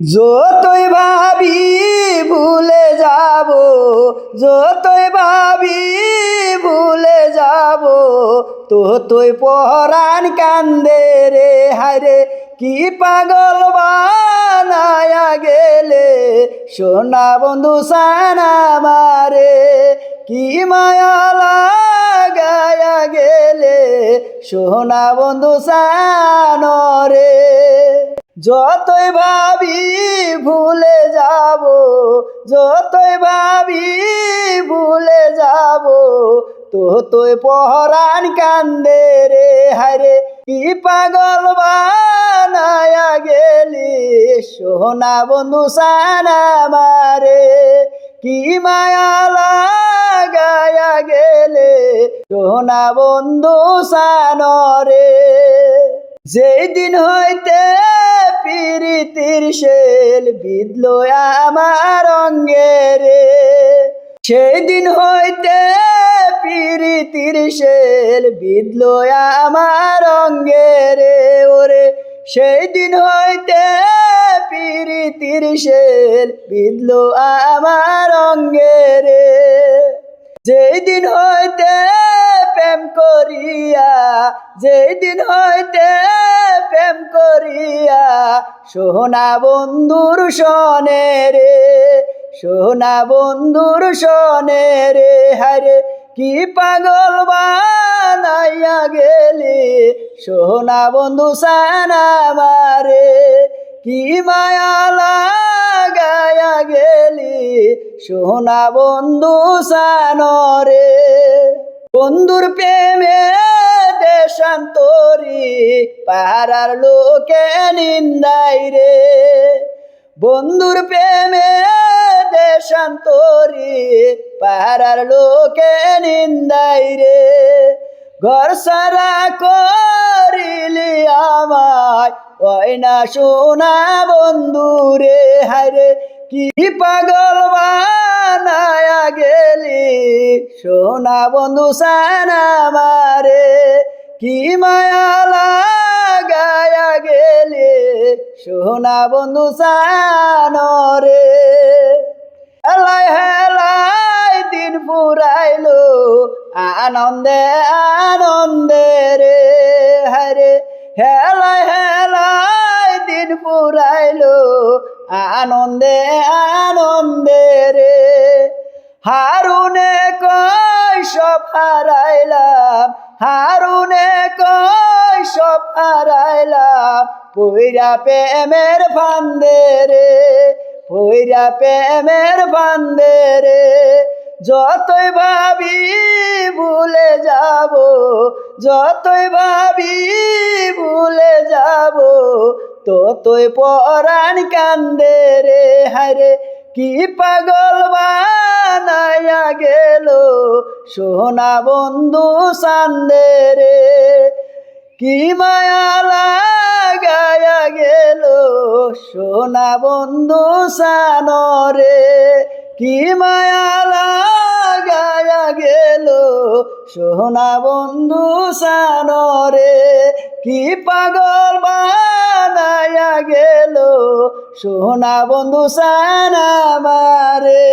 যতই ভাবি ভুলে যাব, যতই ভাবি ভুলে যাব তো তুই পহরান কান্দে রে হারে কি পাগল বানায়া গেলে? সোনা বন্ধু সানা মারে কি মায়া লাগায়া সোনা বন্ধু সানরে যতই ভাবি ভুলে যাব, যতই ভাবি ভুলে যাব তো তুই পহরান কান্দে রে হারে কি পাগল বানায়া গেলি সোহনা বন্ধু সানা মারে কি মায়া লাগায়া গেলে সোনা বন্ধু সানরে, যেই দিন হইতে পিরিতির শেল বিদল আমার অঙ্গে রে সেই দিন হইতে পিরিতির শেল বিদল আমার অঙ্গে রে ওরে সেই দিন হইতে পিরিতির শেল বিদল আমার অঙ্গে যেই দিন হইতে প্রেম করিয়া সোনা বন্ধুর সনে রে সোনা বন্ধুর সনে রে হারে কি পাগল বানাইয়া গেলি সোনা বন্ধু সানা মারে, কি মায়া লাগায়া গেলি সোনা বন্ধু সানরে। বন্ধুর প্রেমে দেশান্তরি পাড়ার লোকে নিন্দাই রে। বন্ধুর প্রেমে দেশান্তরি পাড়ার লোকে নিন্দাই রে। ঘর সারা করিলি আমায় ওই না সোনা বন্ধু রে হারে কি পাগল বানায়া গেলি। সোনা বন্ধু সানা মারে কি মায়া লাগায়া গেলি? সোনা বন্ধু সানরে। হেলাই হেলাই দিন ফুরাইলো, আনন্দে আনন্দে রে। হরে হেলাই হেলাই দিন ফুরাইলো, আনন্দে আনন্দে রে। হারুনে সব হারাইলাম? হারুনে কয় সব হারাইলাম? পইরা প্রেমের ফান্দে রে, পইরা প্রেমের ফান্দে রে। যতই ভাবি ভুলে যাব, যতই ভাবি ভুলে যাব, ততই পরাণ কান্দে রে। হারে কি পাগল বানায়া গেল? সোনা বন্ধু সান্দে রে, কি মায়া লাগায়া গেল? সোনা বন্ধু সানরে কি মায়া লাগায়া গেল? সোনা বন্ধু সানরে কি পাগল বানায়া গেল? সোনা বন্ধু সানা মারে